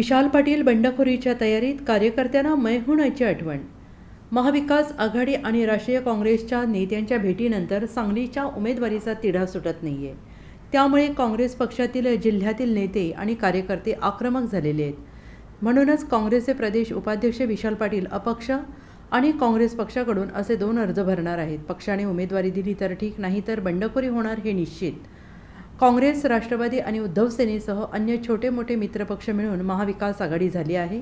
विशाल पाटील बंडखोरीच्या तयारीत कार्यकर्त्यांना मय होण्याची आठवण. महाविकास आघाडी आणि राष्ट्रीय काँग्रेसच्या नेत्यांच्या भेटीनंतर सांगलीच्या उमेदवारीचा तिढा सुटत नाहीये. त्यामुळे काँग्रेस पक्षातील जिल्ह्यातील नेते आणि कार्यकर्ते आक्रमक झालेले आहेत. म्हणूनच काँग्रेसचे प्रदेश उपाध्यक्ष विशाल पाटील अपक्ष आणि काँग्रेस पक्षाकडून असे दोन अर्ज भरणार आहेत. पक्षाने उमेदवारी दिली तर ठीक नाही तर बंडखोरी होणार हे निश्चित. काँग्रेस राष्ट्रवादी आणि उद्धव सेनेसह अन्य छोटे मोठे मित्रपक्ष मिळून महाविकास आघाडी झाली आहे.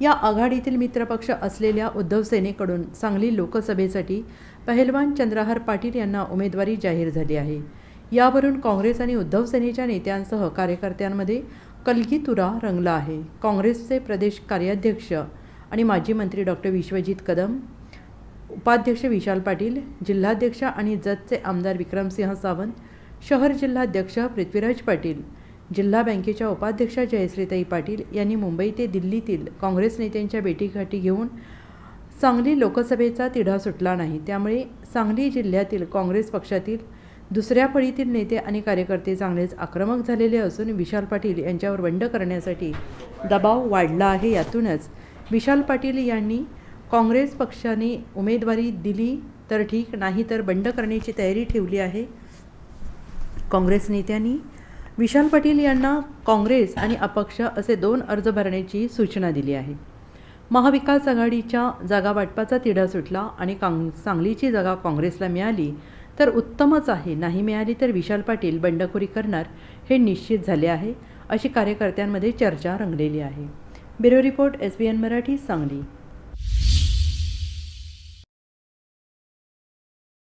या आघाडीतील मित्रपक्ष असलेल्या उद्धव सेनेकडून सांगली लोकसभेसाठी पहलवान चंद्रहार पाटील यांना उमेदवारी जाहीर झाली आहे. यावरून काँग्रेस आणि उद्धव सेनेच्या नेत्यांसह कार्यकर्त्यांमध्ये कलगीतुरा रंगला आहे. काँग्रेसचे प्रदेश कार्याध्यक्ष आणि माजी मंत्री डॉक्टर विश्वजित कदम उपाध्यक्ष विशाल पाटील जिल्हाध्यक्ष आणि जतचे आमदार विक्रमसिंह सावंत शहर जिल्हाध्यक्ष पृथ्वीराज पाटील जिल्हा बँकेच्या उपाध्यक्षा जयश्रीताई पाटील यांनी मुंबई ते दिल्लीतील काँग्रेस नेत्यांच्या भेटीगाठी घेऊन सांगली लोकसभेचा तिढा सुटला नाही. त्यामुळे सांगली जिल्ह्यातील काँग्रेस पक्षातील दुसऱ्या फळीतील नेते आणि कार्यकर्ते चांगलेच आक्रमक झालेले असून विशाल पाटील यांच्यावर बंड करण्यासाठी दबाव वाढला आहे. यातूनच विशाल पाटील यांनी काँग्रेस पक्षाने उमेदवारी दिली तर ठीक नाही तर बंड करण्याची तयारी ठेवली आहे. काँग्रेस नेत्यांनी विशाल पाटील यांना काँग्रेस आणि अपक्ष असे दोन अर्ज भरण्याची सूचना दिली आहे. महाविकास आघाडीच्या जागा वाटपाचा तिढा सुटला आणि काँग सांगलीची जागा काँग्रेसला मिळाली तर उत्तमच आहे. नाही मिळाली तर विशाल पाटील बंडखोरी करणार हे निश्चित झाले आहे अशी कार्यकर्त्यांमध्ये चर्चा रंगलेली आहे. Bureau report S B N Marathi Sangli.